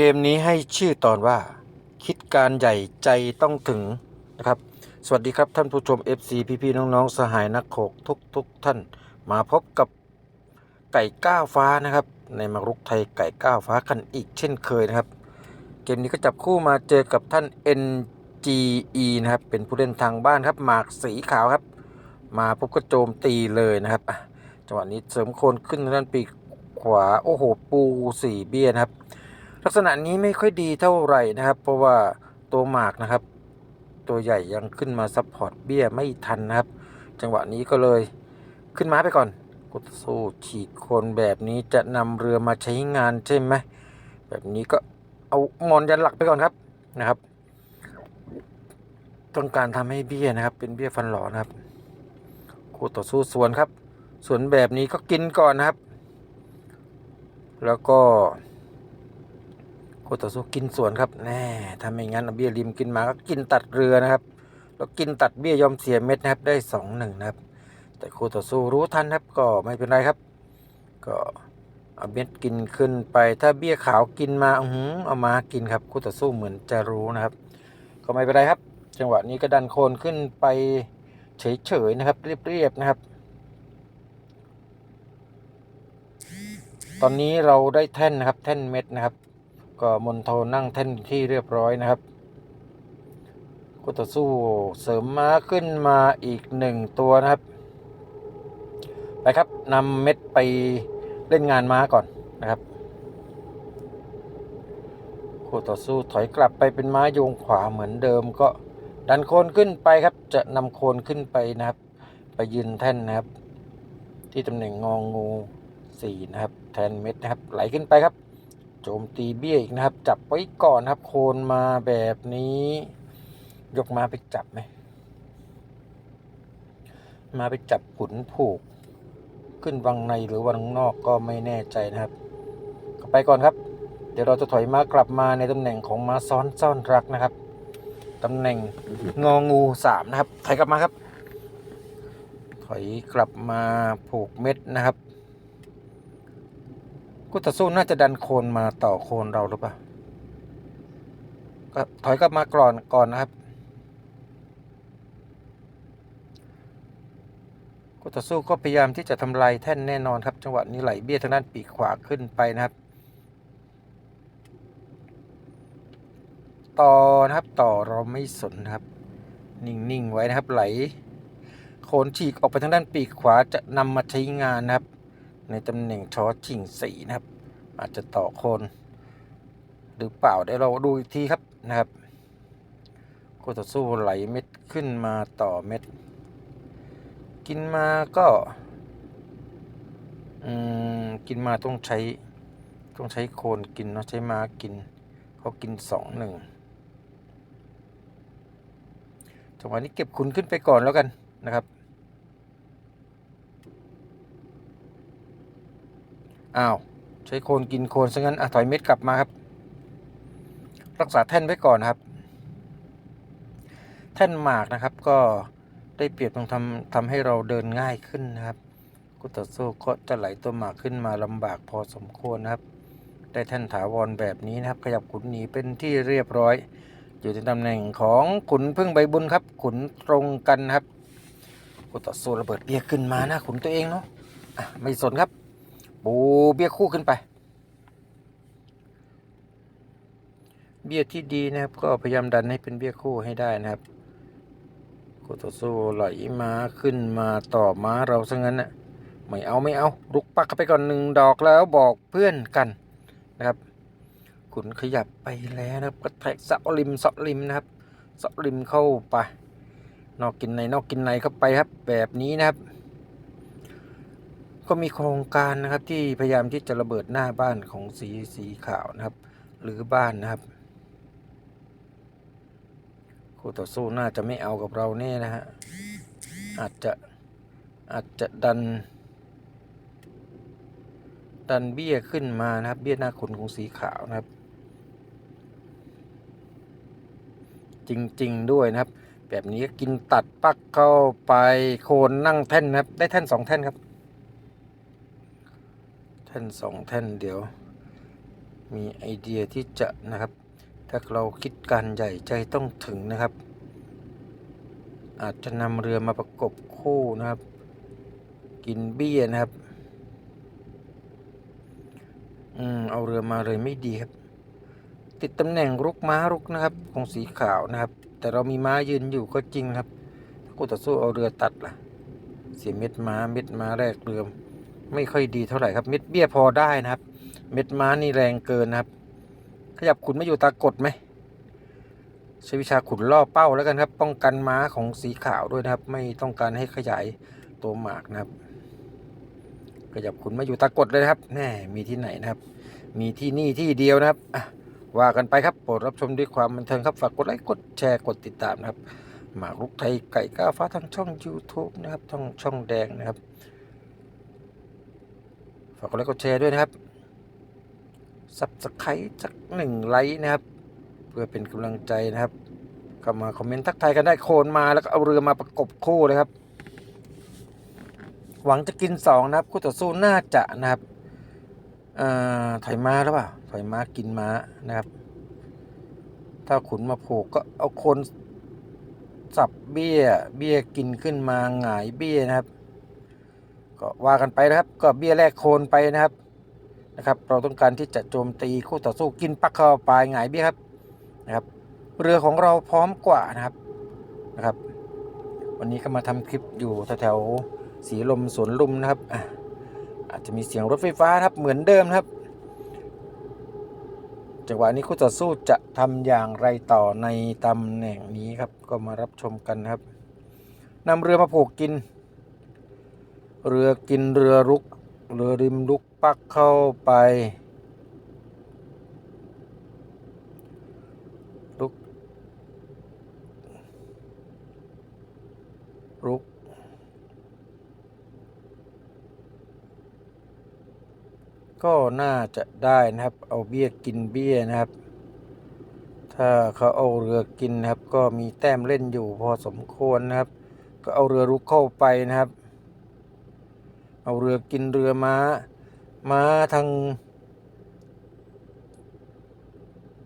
กมนี้ให้ชื่อตอนว่า คิดการใหญ่ใจต้องถึงนะครับ สวัสดีครับท่านผู้ชม FC พี่ๆน้องๆ สหายนักโขกทุกทุกๆท่าน มาพบกับไก่ก้าวฟ้านะครับ ในมารุกไทยไก่ก้าวฟ้ากันอีกเช่นเคยนะครับ เกมนี้ก็จับคู่มาเจอกับท่าน NGE นะครับ เป็นผู้เล่นทางบ้านครับ หมากสีขาวครับ มาปุ๊บก็โจมตีเลยนะครับจังหวะนี้เสริมโคนขึ้นทางด้านปีกขวาโอ้โหปูสี่เบี้ยนะครับ ลักษณะนี้ไม่ค่อยดีเท่าไหร่นะครับ เพราะว่าตัวหมากนะครับ ตัวใหญ่ยังขึ้นมาซัพพอร์ตเบี้ยไม่ทันนะครับ จังหวะนี้ก็เลยขึ้นม้าไปก่อนกุตสู้ฉีกคนแบบนี้จะนำเรือมาใช้งานใช่ไหมแบบนี้ก็เอามอนยันหลักไปก่อนครับนะครับ ต้องการทำให้เบี้ยนะครับ เป็นเบี้ยฟันหลอนะครับคู่ต่อสู้สวนครับสวนแบบนี้ก็กินก่อนนะครับ แล้วก็ คู่ต่อสู้กินสวนครับแน่ถ้าไม่งั้นเบี้ยริมกินมาก็กินตัดเรือนะครับ แล้วกินตัดเบี้ยยอมเสียเม็ดนะครับได้สองหนึ่งนะครับ แต่คู่ต่อสู้รู้ทันครับก็ไม่เป็นไรครับ ก็เอาเม็ดกินขึ้นไป ถ้าเบี้ยขาวกินมาอือหือเอามากินครับคู่ต่อสู้เหมือนจะรู้นะครับ ก็ไม่เป็นไรครับ จังหวะนี้ก็ดันโคนขึ้นไปเฉยๆนะครับ เรียบๆนะครับ ตอนนี้เราได้แท่นนะครับ แท่นเม็ดนะครับ ก็มนโทนั่งแท่นที่เรียบร้อยนะครับคู่ต่อสู้เสริมม้าขึ้นมาอีกหนึ่งตัวนะครับ ไปครับนำเม็ดไปเล่นงานม้าก่อนนะครับคู่ต่อสู้ถอยกลับไปเป็นม้าโยงขวาเหมือนเดิมก็ดันโคนขึ้นไปครับ จะนำโคนขึ้นไปนะครับ ไปยืนแท่นนะครับ ที่ตำแหน่งงองงูสี่นะครับ แทนเม็ดนะครับ ไหลขึ้นไปครับ โจมตีเบี้ยอีกนะครับ จับไว้ก่อนครับโคนมาแบบนี้ ยกมาไปจับไหมมาไปจับขุนผูก ขึ้นวังในหรือวังนอกก็ไม่แน่ใจนะครับก็ไปก่อนครับ เดี๋ยวเราจะถอยม้ากลับมาในตำแหน่งของม้าซ้อนซ่อนรักนะครับตำแหน่งงองูสามนะครับถอยกลับมาครับ ถอยกลับมาผูกเม็ดนะครับ กุตสู้น่าจะดันโคนมาต่อโคนเราหรือเปล่าก็ถอยกลับมาก่อนก่อนนะครับกุตสู้ก็พยายามที่จะทำลายแท่นแน่นอนครับ จังหวะนี้ไหลเบี้ยทางด้านปีกขวาขึ้นไปนะครับ ต่อนะครับต่อเราไม่สนนะครับ นิ่ง ๆ ไว้นะครับไหล โคนฉีกออกไปทางด้านปีกขวาจะนำมาใช้งานนะครับ ในตำแหน่งชอชิงสีนะครับ อาจจะต่อโคน หรือเปล่าเดี๋ยวเราดูอีกทีครับนะครับโคตรสู้ไหลเม็ดขึ้นมาต่อเม็ด กินมาก็อืมกินมาต้องใช้ต้องใช้โคนกินเนาะใช้มากินเขากินสองหนึ่งจังหวะนี้เก็บคุณขึ้นไปก่อนแล้วกันนะครับ อ้าวใช้โคนกินโคนซะงั้นอะถอยเม็ดกลับมาครับ รักษาแท่นไว้ก่อนนะครับ แท่นหมากนะครับก็ได้เปรียบตรงทำทำให้เราเดินง่ายขึ้นนะครับกุตโซก็จะไหลตัวหมากขึ้นมาลำบากพอสมควรนะครับ ได้แท่นถาวรแบบนี้นะครับ ขยับขุนหนีเป็นที่เรียบร้อย อยู่ในตำแหน่งของขุนพึ่งใบบุญครับ ขุนตรงกันนะครับกุตโซระเบิดเบี้ยขึ้นมานะขุนตัวเองเนาะะไม่สนครับ ปูเบี้ยคู่ขึ้นไป เบี้ยที่ดีนะครับ ก็พยายามดันให้เป็นเบี้ยคู่ให้ได้นะครับคู่ต่อสู้ไหลมาขึ้นมาต่อม้าเราซะงั้นนะไม่เอาไม่เอาลุกปักเข้าไปก่อนหนึ่งดอกแล้วบอกเพื่อนกันนะครับ ขุนขยับไปแล้วนะครับกระแทกเสาริมเสาริมนะครับเสาริมเข้าไปนอกกินในนอกกินในเข้าไปครับ แบบนี้นะครับ ก็มีโครงการนะครับที่พยายามที่จะระเบิดหน้าบ้านของสีสีขาวนะครับ หรือบ้านนะครับคู่ต่อสู้น่าจะไม่เอากับเราแน่นะฮะอาจจะอาจจะดัน ดันเบี้ยขึ้นมานะครับ เบี้ยหน้าขนของสีขาวนะครับ จริงๆด้วยนะครับ แบบนี้กินตัดปักเข้าไปโคนนั่งแท่นนะครับ ได้แท่นสองแท่นครับ แท่นสองแท่นเดี๋ยว มีไอเดียที่จะนะครับ ถ้าเราคิดการใหญ่ใจต้องถึงนะครับ อาจจะนำเรือมาประกบคู่นะครับ กินเบี้ยนะครับอืมเอาเรือมาเลยไม่ดีครับ ติดตำแหน่งรุกม้ารุกนะครับ ของสีขาวนะครับ แต่เรามีม้ายืนอยู่ก็จริงครับถ้ากูต่อสู้เอาเรือตัดล่ะ เสียเม็ดม้าเม็ดม้าแรกเรือ ไม่ค่อยดีเท่าไหร่ครับ เม็ดเบี้ยพอได้นะครับ เม็ดม้านี่แรงเกินนะครับ ขยับขุนไม่อยู่ตากดไหมใช้วิชาขุนล่อเป้าแล้วกันครับ ป้องกันม้าของสีขาวด้วยนะครับ ไม่ต้องการให้ขยายตัวหมากนะครับ ขยับขุนมาอยู่ตากดเลยนะครับแน่มีที่ไหนนะครับ มีที่นี่ที่เดียวนะครับอะว่ากันไปครับโปรดรับชมด้วยความบันเทิงครับฝากกดไลค์กดแชร์กดติดตามนะครับ หมากรุกไทยไก่ก้าวฟ้าทางช่อง YouTube นะครับช่องช่องแดงนะครับ ฝากกดไลค์กดแชร์ด้วยนะครับสับสไครต์สักหนึ่งไลค์นะครับ เพื่อเป็นกำลังใจนะครับเข้ามาคอมเมนต์ทักทายกันได้โคนมาแล้วก็เอาเรือมาประกบคู่เลยครับ หวังจะกินสองนะครับ คู่ต่อสู้น่าจะนะครับอ่าถอยม้าหรือเปล่าถอยม้ากินม้านะครับ ถ้าขุนมาผูกก็เอาโคนสับเบี้ย เบี้ยกินขึ้นมาหงายเบี้ยนะครับ ก็ว่ากันไปนะครับ ก็เบี้ยแรกโคนไปนะครับนะครับ เราต้องการที่จะโจมตีคู่ต่อสู้กินปักเข้าไปหงายเบี้ยครับนะครับ เรือของเราพร้อมกว่านะครับนะครับ วันนี้ก็มาทำคลิปอยู่แถวๆสีลมสวนลุมนะครับอาจจะมีเสียงรถไฟฟ้าครับเหมือนเดิมครับจังหวะนี้คู่ต่อสู้จะทำอย่างไรต่อในตำแหน่งนี้ครับ ก็มารับชมกันครับนำเรือมาผูกกิน เรือกินเรือรุก เรือริมรุกปักเข้าไปรุกรุกก็น่าจะได้นะครับ เอาเบี้ยกินเบี้ยนะครับ ถ้าเขาเอาเรือกินนะครับ ก็มีแต้มเล่นอยู่พอสมควรนะครับ ก็เอาเรือรุกเข้าไปนะครับ เอาเรือกินเรือม้า ม้าทาง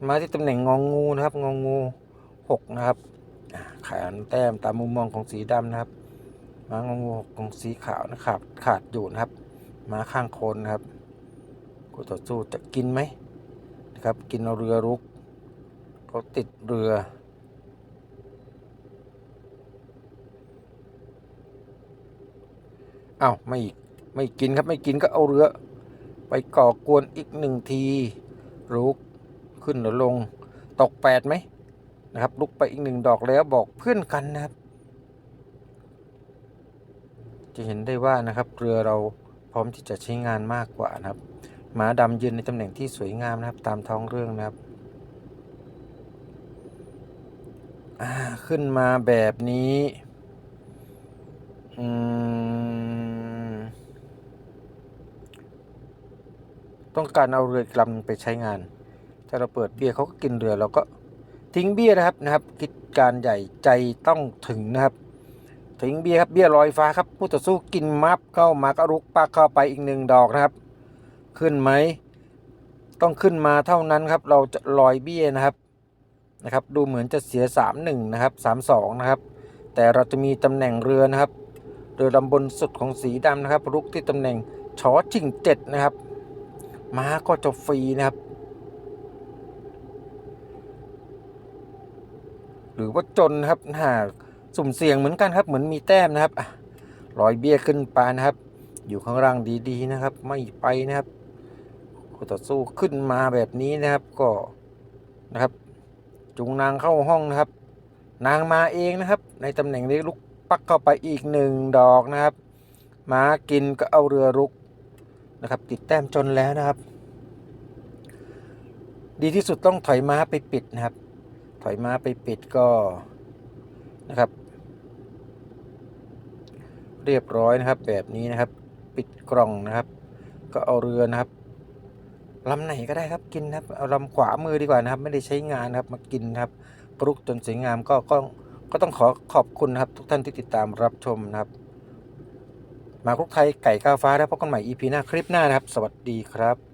ม้าที่ตำแหน่งงองงูนะครับงองงูหกนะครับขานแต้มตามมุมมองของสีดำนะครับ ม้างองงูหกของสีขาวนะครับ ขาดอยู่นะครับ ม้าข้างโคนนะครับกูต่อสู้จะกินไหมนะครับ กินเอาเรือรุกเขาติดเรืออ้าวไม่ ไม่กินครับไม่กินก็เอาเรือ ไปก่อกวนอีกหนึ่งทีรุกขึ้นหรือลงตกแปดไหมนะครับลุกไปอีกหนึ่งดอกแล้วบอกเพื่อนกันนะครับ จะเห็นได้ว่านะครับเรือเราพร้อมที่จะใช้งานมากกว่านะครับหมาดำยืนในตำแหน่งที่สวยงามนะครับ ตามท้องเรื่องนะครับขึ้นมาแบบนี้ อืม ต้องการเอาเรือกลำไปใช้งาน ถ้าเราเปิดเบียร์เขาก็กินเรือเราก็ทิ้งเบียร์นะครับนะครับ คิดการใหญ่ใจต้องถึงนะครับทิ้งเบียร์ครับเบียร์ลอยฟ้าครับผู้ต่อสู้กินมับเข้ามาก็รุกปักเข้าไปอีกหนึ่งดอกนะครับ ขึ้นไหมต้องขึ้นมาเท่านั้นครับ เราจะลอยเบี้ยนะครับนะครับ ดูเหมือนจะเสีย 3 1 นะครับ 3 2 นะครับ แต่เราจะมีตำแหน่งเรือนะครับ เรือลำบนสุดของสีดำนะครับ รุกที่ตำแหน่งชอชิงเจ็ดนะครับ ม้าก็จะฟรีนะครับ หรือว่าจนครับหากสุ่มเสี่ยงเหมือนกันครับ เหมือนมีแต้มนะครับลอยเบี้ยขึ้นไปนะครับ อยู่ข้างล่างดีๆนะครับ ไม่ไปนะครับคู่ต่อสู้ขึ้นมาแบบนี้นะครับก็นะครับ จุงนางเข้าห้องนะครับ นางมาเองนะครับ ในตำแหน่งนี้ลุกปักเข้าไปอีกหนึ่งดอกนะครับ ม้ากินก็เอาเรือรุก นะครับ ติดแต้มจนแล้วนะครับ ดีที่สุดต้องถอยม้าไปปิดนะครับ ถอยม้าไปปิดก็นะครับ เรียบร้อยนะครับ แบบนี้นะครับ ปิดกล่องนะครับ ก็เอาเรือนะครับลำไหนก็ได้ครับกินนะครับเอาลำขวามือดีกว่านะครับ ไม่ได้ใช้งานนะครับมากินครับปรุกจนสวยงามก็ก็ก็ต้องขอขอบคุณนะครับทุกท่านที่ติดตามรับชมนะครับ มาคุกไทยไก่กาฟ้า แล้วพบกันใหม่ EP หน้าคลิปหน้านะครับ สวัสดีครับ